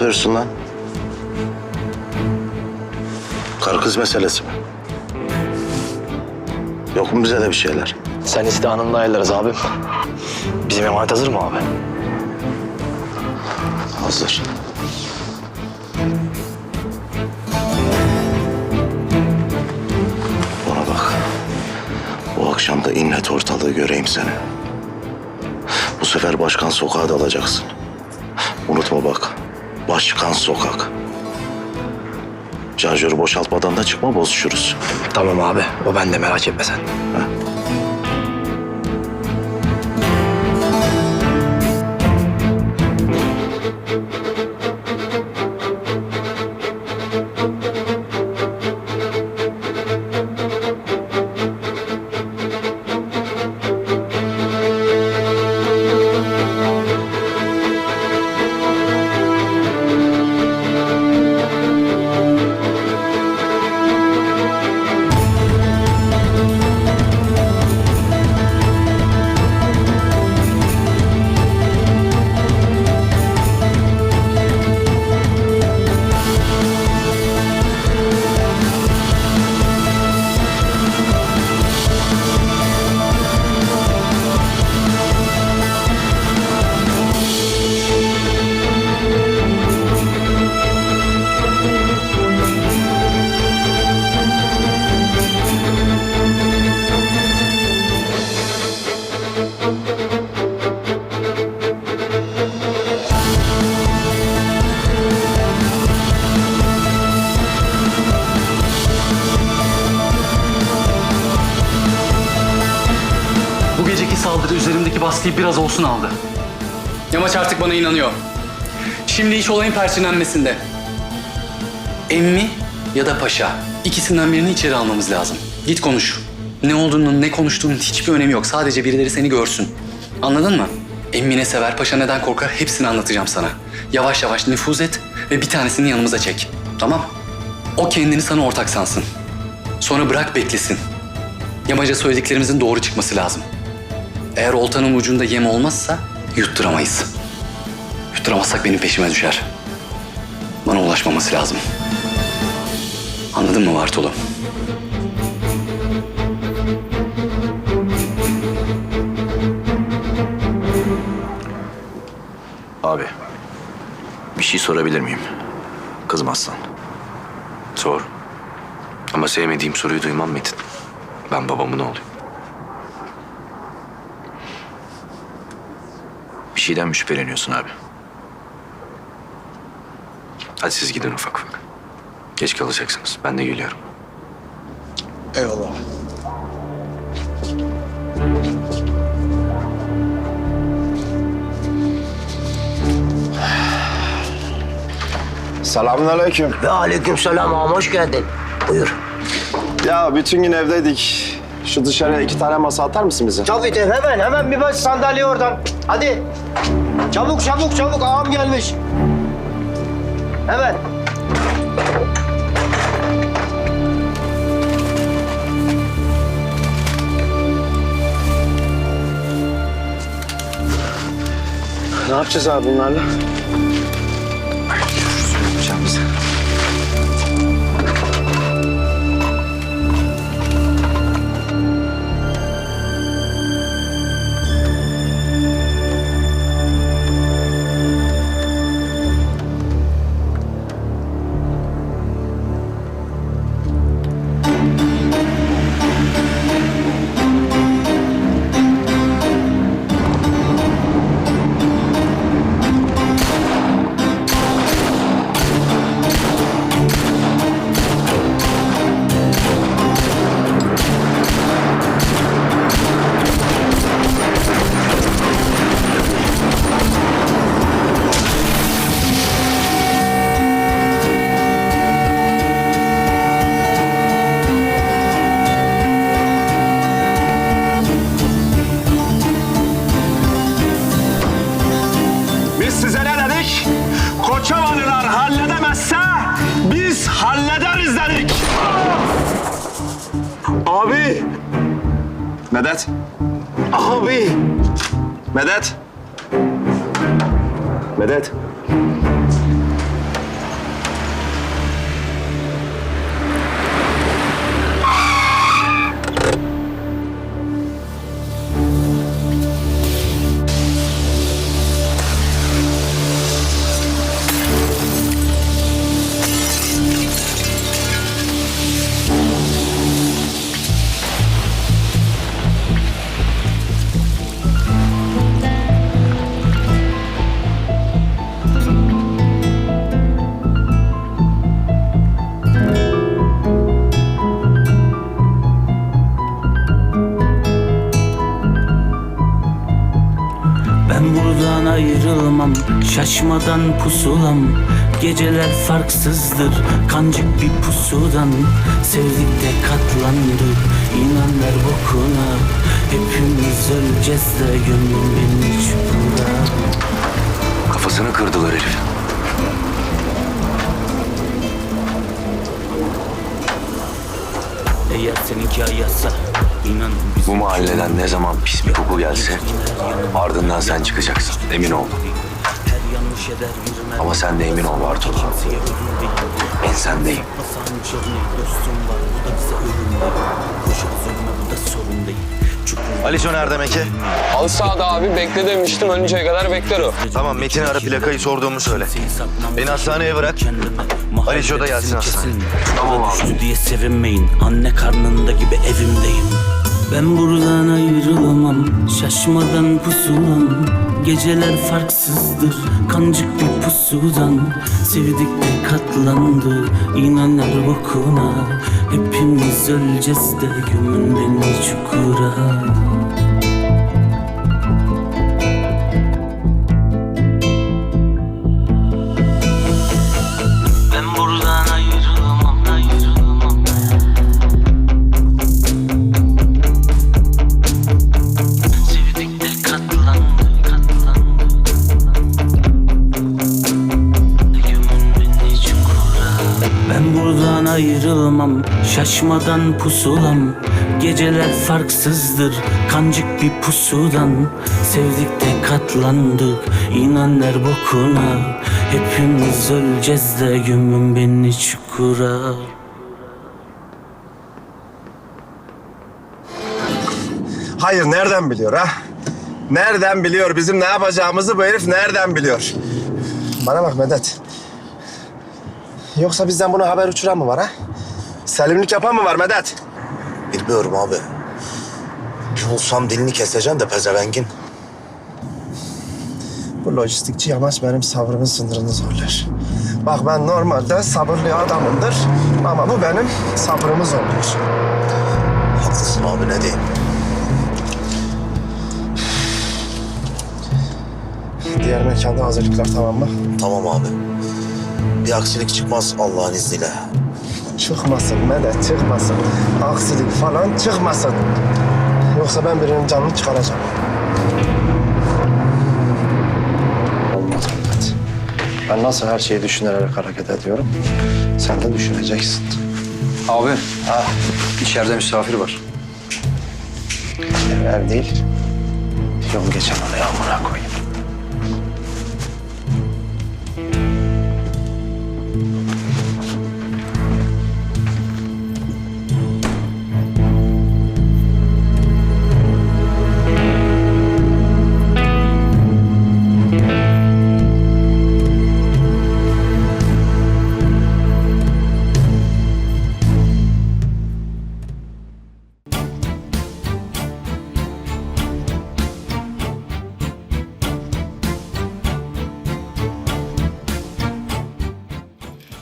yapıyorsun lan? Karı kız meselesi mi? Yok mu bize de bir şeyler? Sen iste anında ayarlarız abim. Bizim emanet hazır mı abi? Hazır. Bana bak. Bu akşam da inlet ortalığı göreyim seni. Bu sefer başkan sokağa dalacaksın. Unutma bak. Başkan sokak. Şarjörü boşaltmadan da çıkma bozuşuruz. Tamam abi. O bende merak etme sen. Bu baskıyı biraz olsun aldı. Yamaç artık bana inanıyor. Şimdi iş olayın perçinlenmesinde. Emmi ya da paşa. ikisinden birini içeri almamız lazım. Git konuş. Ne olduğunun, ne konuştuğunun hiçbir önemi yok. Sadece birileri seni görsün. Anladın mı? Emmi ne sever, paşa neden korkar hepsini anlatacağım sana. Yavaş yavaş nüfuz et ve bir tanesini yanımıza çek. Tamam? O kendini sana ortak sansın. Sonra bırak beklesin. Yamaca söylediklerimizin doğru çıkması lazım. Eğer oltanın ucunda yem olmazsa yutturamayız. Yutturamazsak benim peşime düşer. Bana ulaşmaması lazım. Anladın mı Bartolo? Abi, bir şey sorabilir miyim? Kızmazsan. Sor. Ama sevmediğim soruyu duymam Metin. Ben babamın oğluyum. Bir şeyden mi şüpheleniyorsun abi? Hadi siz gidin ufak ufak. Geç kalacaksınız. Ben de geliyorum. Eyvallah. Selamünaleyküm. Ve aleykümselam ağam hoş geldin. Buyur. Ya bütün gün evdeydik. Şu dışarıya iki tane masa atar mısın bize? Tabii de hemen hemen bir baş sandalye oradan. Hadi. Çabuk çabuk çabuk ağam gelmiş. Hemen. Ne yapacağız abi bunlarla? Medet. Abi. Medet. Medet. Şaşmadan pusulam Geceler farksızdır Kancık bir pusudan Sevdik de katlandık İnan ver bokuna Hepimiz öleceğiz de Gömün beni çukura Kafasını kırdılar herif. Eğer seninki ayasa inan Bu mahalleden ne zaman pis bir koku gelse ardından sen çıkacaksın. Emin ol. Ama sen de emin ol Bartolo. Ben sendeyim. Aliço nerede Meki? Al sağda abi bekle demiştim ölünceye kadar bekler o. Tamam Metin'i ara plakayı sorduğumu söyle. Beni hastaneye bırak. Aliço da gelsin hastaneye. Tamam abi. diye sevinmeyin. Anne karnında gibi evimdeyim. Ben buradan ayrılamam. Şaşmadan pusulam. Geceler farksızdır. Kancık bir pusudan. Sevdik de katlandı. İnanır bokuna. Hepimiz öleceğiz de gömün beni çukura. Ayrılmam, şaşmadan pusulam. Geceler farksızdır, kancık bir pusudan. Sevdik de katlandık, inan ver bokuna. Hepimiz öleceğiz de gömün beni çukura. Hayır nereden biliyor ha? Nereden biliyor bizim ne yapacağımızı bu herif nereden biliyor? Bana bak Medet. Yoksa bizden buna haber uçuran mı var ha? Selimlik yapan mı var Medet? Bilmiyorum abi. Bulsam dilini keseceğim de pezevengin. Bu lojistikçi yamaç benim sabrımın sınırını zorlar. Bak ben normalde sabırlı adamımdır ama bu benim sabrımı zorluyor. Haklısın abi ne diyeyim. Diğer mekanda hazırlıklar tamam mı? Tamam abi. Bir aksilik çıkmaz Allah'ın izniyle. Çıkmasın Medet çıkmasın. Aksilik falan çıkmasın. Yoksa ben birinin canını çıkaracağım. Olmaz Medet. Ben nasıl her şeyi düşünerek hareket ediyorum, sen de düşüneceksin. Abi Ha, içeride misafir var. ev değil. Yol geçen oraya amına koyayım.